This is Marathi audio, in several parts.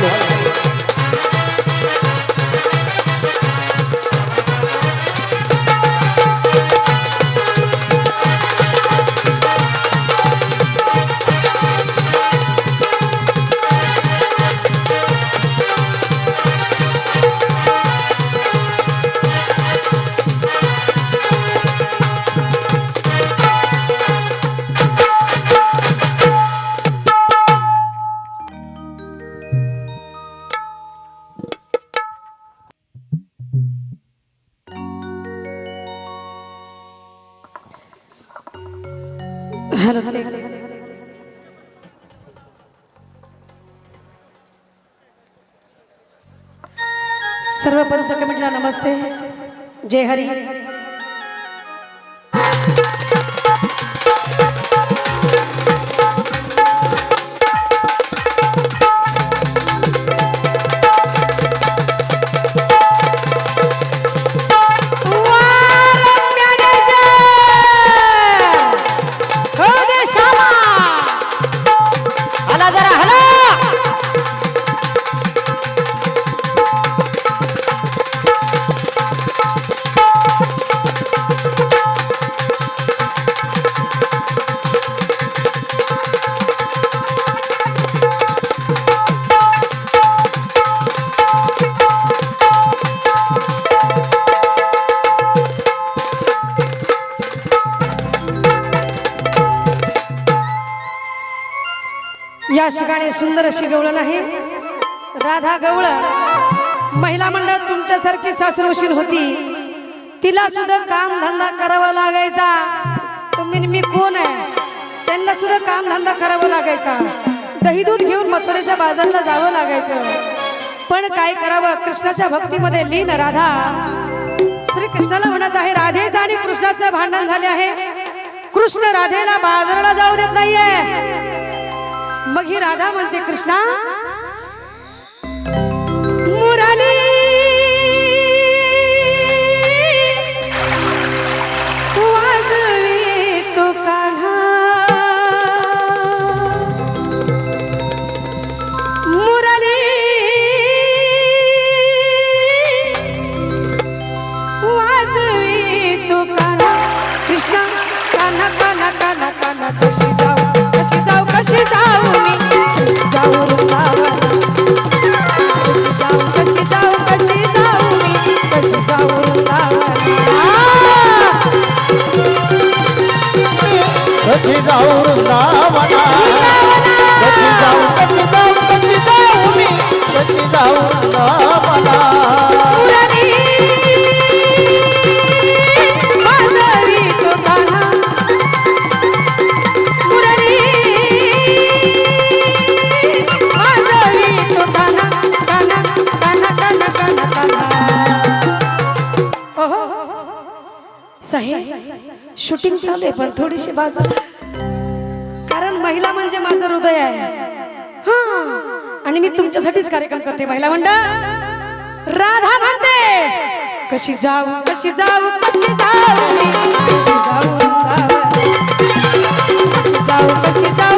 ভালো हॅलो सर्व पंच कमिटीला नमस्ते. जय हरी. या ठिकाणी सुंदर अशी गवळण आहे. राधा गवळ महिला मंडळ तुमच्यासारखी सासरवशील होती. तिला सुद्धा काम धंदा करावा लागायचा. तुम्ही मी कोण आहे? त्यांना सुद्धा काम धंदा करावा लागायचा. दही दूध घेऊन मथुरेच्या बाजारला जावं लागायचं. पण काय करावं? कृष्णाच्या भक्तीमध्ये लीन राधा. श्री कृष्णाला म्हणत आहे राधेचं आणि कृष्णाचं भांडण झाले आहे. कृष्ण राधेला बाजाराला जाऊ देत नाहीये. मग ही राधा म्हणते कृष्णा जाऊ वृंदावना कशी जाऊ कशी जाऊ कशी जाऊ मी. कशी जाऊ वृंदावना साहेब शूटिंग चालू आहे पण थोडीशी बाजू महिला म्हणजे माझं हृदय आहे. हा. आणि मी तुमच्यासाठीच कार्यक्रम करते महिला मंडळ. राधा म्हणते कशी जाऊ कशी जाऊ कशी जाऊ कशी जाऊ कशी जाऊ कशी जाऊ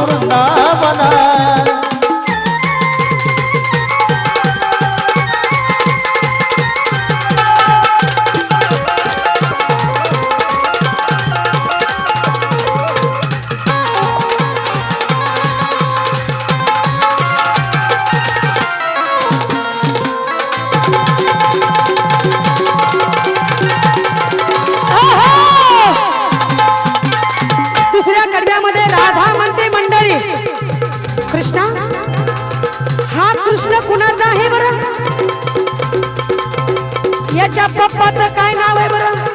உருண்டா काय नाव आहे बरं?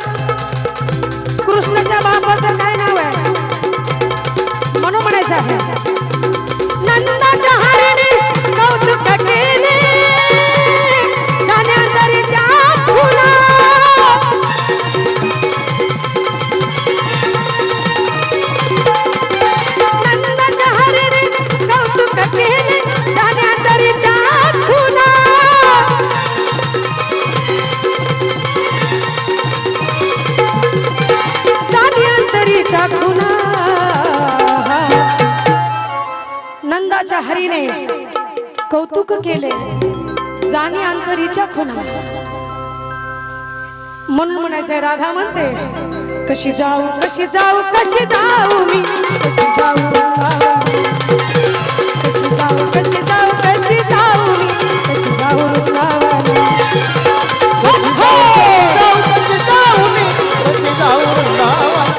नावाच्या हरीने कौतुक केले. जाणी अंतरीच्या खुना म्हणून म्हणायचंय राधा म्हणते कशी जाऊ कशी जाऊ कशी जाऊ मी? कशी जाऊ कशी जाऊ कशी जाऊ कशी जाऊ